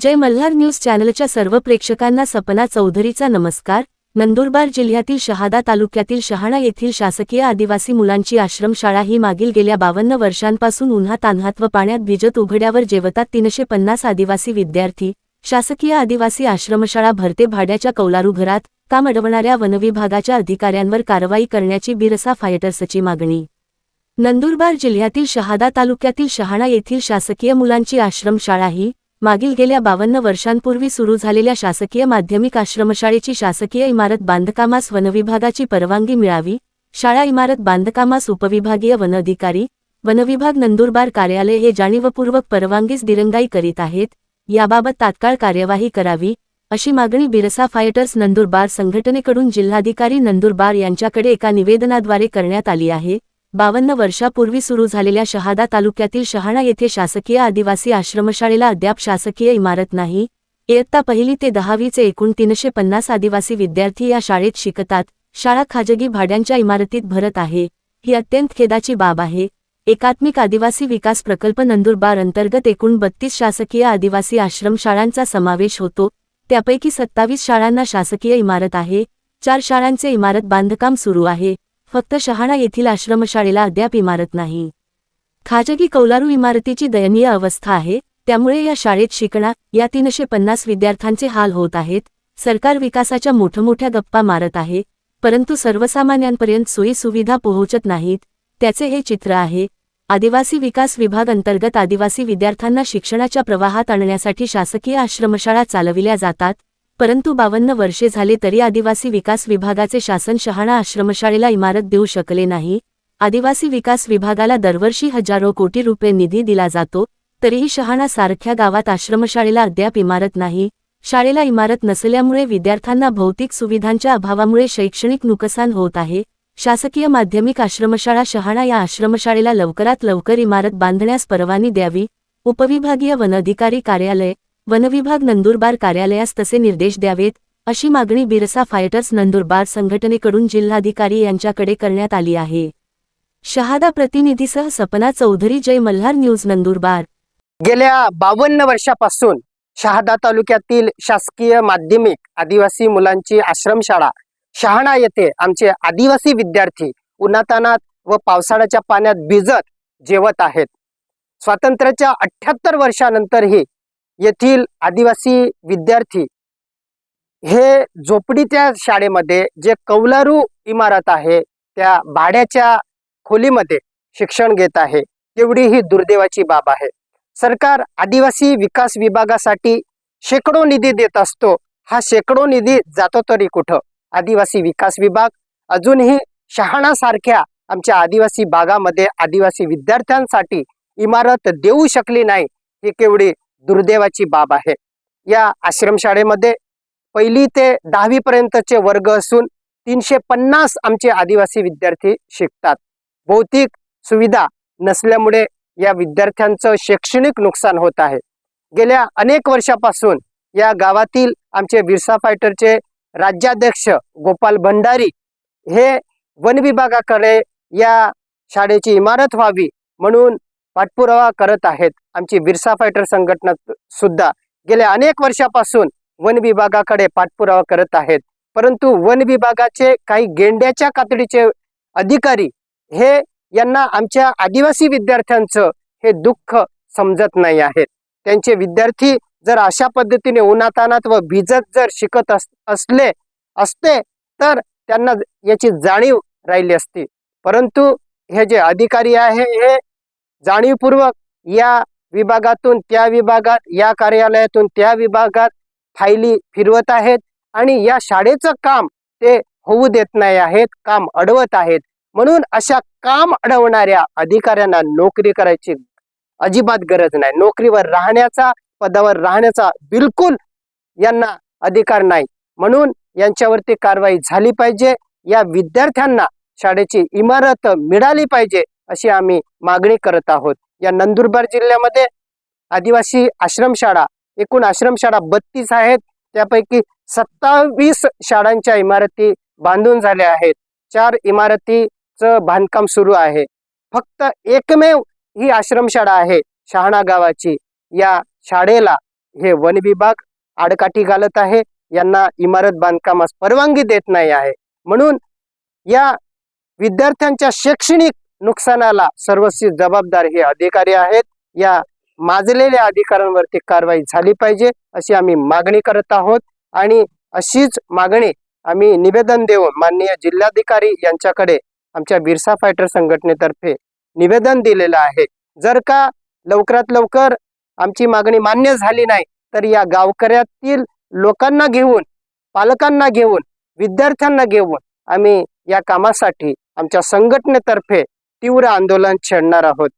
जय Malhar news चॅनलच्या सर्व प्रेक्षकांना सपना चौधरीचा नमस्कार. नंदुरबार जिल्ह्यातील शहादा तालुक्यातील शहाणा येथील शासकीय आदिवासी मुलांची आश्रमशाळा ही मागील गेल्या बावन्न वर्षांपासून उन्हात तान्हात व पाण्यात भिजत उघड्यावर जेवतात तीनशे पन्नास आदिवासी विद्यार्थी. शासकीय आदिवासी आश्रमशाळा भरते भाड्याच्या कौलारू घरात काम अडवणाऱ्या वनविभागाच्या अधिकाऱ्यांवर कारवाई करण्याची बिरसा फायटर्सची मागणी. नंदुरबार जिल्ह्यातील शहादा तालुक्यातील शहाणा येथील शासकीय मुलांची आश्रमशाळा ही मागील गेल्या बावन्न वर्षांपूर्वी सुरू झालेल्या शासकीय माध्यमिक आश्रमशाळेची शासकीय इमारत बांधकामास वनविभागाची परवानगी मिळावी शाळा इमारत बांधकामास उपविभागीय वन अधिकारी वनविभाग नंदुरबार कार्यालय हे जाणीवपूर्वक परवानगीस दिरंगाई करीत आहेत याबाबत तात्काळ कार्यवाही करावी अशी मागणी बिरसा फायटर्स नंदुरबार संघटनेकडून जिल्हाधिकारी नंदुरबार यांच्याकडे एका निवेदनाद्वारे करण्यात आली आहे. बावन्न वर्षापूर्वी सुरू झालेल्या शहादा तालुक्यातील शहाणा येथे शासकीय आदिवासी आश्रमशाळेला अद्याप शासकीय इमारत नाही. इयत्ता पहिली ते दहावीचे एकूण तीनशे पन्नास आदिवासी विद्यार्थी या शाळेत शिकतात. शाळा खाजगी भाड्यांच्या इमारतीत भरत आहे. ही अत्यंत खेदाची बाब आहे. एकात्मिक आदिवासी विकास प्रकल्प नंदुरबार अंतर्गत एकूण बत्तीस शासकीय आदिवासी आश्रमशाळांचा समावेश होतो. त्यापैकी सत्तावीस शाळांना शासकीय इमारत आहे. चार शाळांचे इमारत बांधकाम सुरू आहे. फक्त शहाणा येथील आश्रमशाळेला अद्याप इमारत नाही. खाजगी कौलारू इमारतीची दयनीय अवस्था आहे त्यामुळे या शाळेत शिकणा या तीनशे पन्नास विद्यार्थ्यांचे हाल होत आहेत सरकार विकासाच्या मोठमोठ्या गप्पा मारत आहे परंतु सर्वसामान्यांपर्यंत सोयी सुविधा पोहोचत नाहीत त्याचे हे चित्र आहे. आदिवासी विकास विभाग अंतर्गत आदिवासी विद्यार्थ्यांना शिक्षणाच्या प्रवाहात आणण्यासाठी शासकीय आश्रमशाळा चालविल्या जातात परंतु बावन्न वर्षे झाले तरी आदिवासी विकास विभागाचे शासन शहाणा आश्रमशाळेला इमारत देऊ शकले नाही. आदिवासी विकास विभागाला दरवर्षी हजारो कोटी रुपये निधी दिला जातो तरीही शहाणा सारख्या गावात आश्रमशाळेला अद्याप इमारत नाही. शाळेला इमारत नसल्यामुळे विद्यार्थ्यांना भौतिक सुविधांच्या अभावामुळे शैक्षणिक नुकसान होत आहे. शासकीय माध्यमिक आश्रमशाळा शहाणा या आश्रमशाळेला लवकरात लवकर इमारत बांधण्यास परवानी द्यावी. उपविभागीय वनअधिकारी कार्यालय वनविभाग नंदुरबार कार्यालयास तसे निर्देश द्यावेत अशी मागणी बिरसा फायटर्स नंदुरबार संघटनेकडून जिल्हाधिकारी यांच्याकडे करण्यात आली आहे. शहादा प्रतिनिधीसह सपना चौधरी जय मल्हार न्यूज नंदुरबार. गेल्या बावन्न वर्षापासून शहादा तालुक्यातील शासकीय माध्यमिक आदिवासी मुलांची आश्रमशाळा शहाणा येथे आमचे आदिवासी विद्यार्थी उन्हातानात व पावसाळ्याच्या पाण्यात भिजत जेवत आहेत. स्वातंत्र्याच्या अठ्याहत्तर वर्षानंतरही येथील आदिवासी विद्यार्थी हे झोपडीच्या शाळेमध्ये जे कौलारू इमारत आहे त्या भाड्याच्या खोलीमध्ये शिक्षण घेत आहे तेवढी ही दुर्दैवाची बाब आहे. सरकार आदिवासी विकास विभागासाठी शेकडो निधी देत असतो. हा शेकडो निधी जातो तरी कुठं? आदिवासी विकास विभाग अजूनही शहाणासारख्या आमच्या आदिवासी भागामध्ये आदिवासी विद्यार्थ्यांसाठी इमारत देऊ शकली नाही ही केवढी दुर्दैवाची बाब आहे. या आश्रमशाळेमध्ये पहिली ते दहावी पर्यंतचे वर्ग असून तीनशे पन्नास आमचे आदिवासी विद्यार्थी शिकतात. भौतिक सुविधा नसल्यामुळे या विद्यार्थ्यांचं शैक्षणिक नुकसान होत आहे. गेल्या अनेक वर्षापासून या गावातील आमचे बिरसा फायटरचे राज्याध्यक्ष गोपाल भंडारी हे वन विभागाकडे या शाळेची इमारत व्हावी म्हणून पाठपुरावा करत आहेत. आमची बिरसा फायटर संघटना सुद्धा गेल्या अनेक वर्षापासून वन विभागाकडे पाठपुरावा करत आहेत. परंतु वन विभागाचे काही गेंड्याच्या कातडीचे अधिकारी हे यांना आमच्या आदिवासी विद्यार्थ्यांचं हे दुःख समजत नाही आहेत त्यांचे विद्यार्थी जर अशा पद्धतीने उन्हातानात व भिजत जर शिकत अस असले असते तर त्यांना याची जाणीव राहिली असती. परंतु हे जे अधिकारी आहे हे जाणीवपूर्वक या विभागातून त्या विभागात या कार्यालयातून त्या विभागात फायली फिरवत आहेत आणि या शाळेचं काम ते होऊ देत नाही आहेत काम अडवत आहेत. म्हणून अशा काम अडवणाऱ्या अधिकाऱ्यांना नोकरी करायची अजिबात गरज नाही. नोकरीवर राहण्याचा पदावर राहण्याचा बिलकुल यांना अधिकार नाही. म्हणून यांच्यावरती कारवाई झाली पाहिजे. या विद्यार्थ्यांना शाळेची इमारत मिळाली पाहिजे. अशी आम्ही मागणी करत आहोत. या नंदुरबार जिल्ह्यामध्ये आदिवासी आश्रमशाळा एकूण आश्रमशाळा बत्तीस आहेत. त्यापैकी सत्तावीस शाळांच्या इमारती बांधून झाल्या आहेत. चार इमारतीचं बांधकाम सुरू आहे. फक्त एकमेव ही आश्रमशाळा आहे शहाणा गावाची. या शाळेला हे वन विभाग आडकाठी घालत आहे. यांना इमारत बांधकामास परवानगी देत नाही आहे. म्हणून या विद्यार्थ्यांच्या शैक्षणिक नुकसानाला सर्वस्वी जबाबदार हे अधिकारी आहेत. या माजलेल्या अधिकाऱ्यांवरती कारवाई झाली पाहिजे अशी आम्ही मागणी करत आहोत. आणि अशीच मागणी आम्ही निवेदन देऊन माननीय जिल्हाधिकारी यांच्याकडे आमच्या बिरसा फायटर संघटनेतर्फे निवेदन दिलेलं आहे. जर का लवकरात लवकर आमची मागणी मान्य झाली नाही तर या गावकऱ्यातील लोकांना घेऊन पालकांना घेऊन विद्यार्थ्यांना घेऊन आम्ही या कामासाठी आमच्या संघटनेतर्फे तीव्र आंदोलन छेडणार आहोत.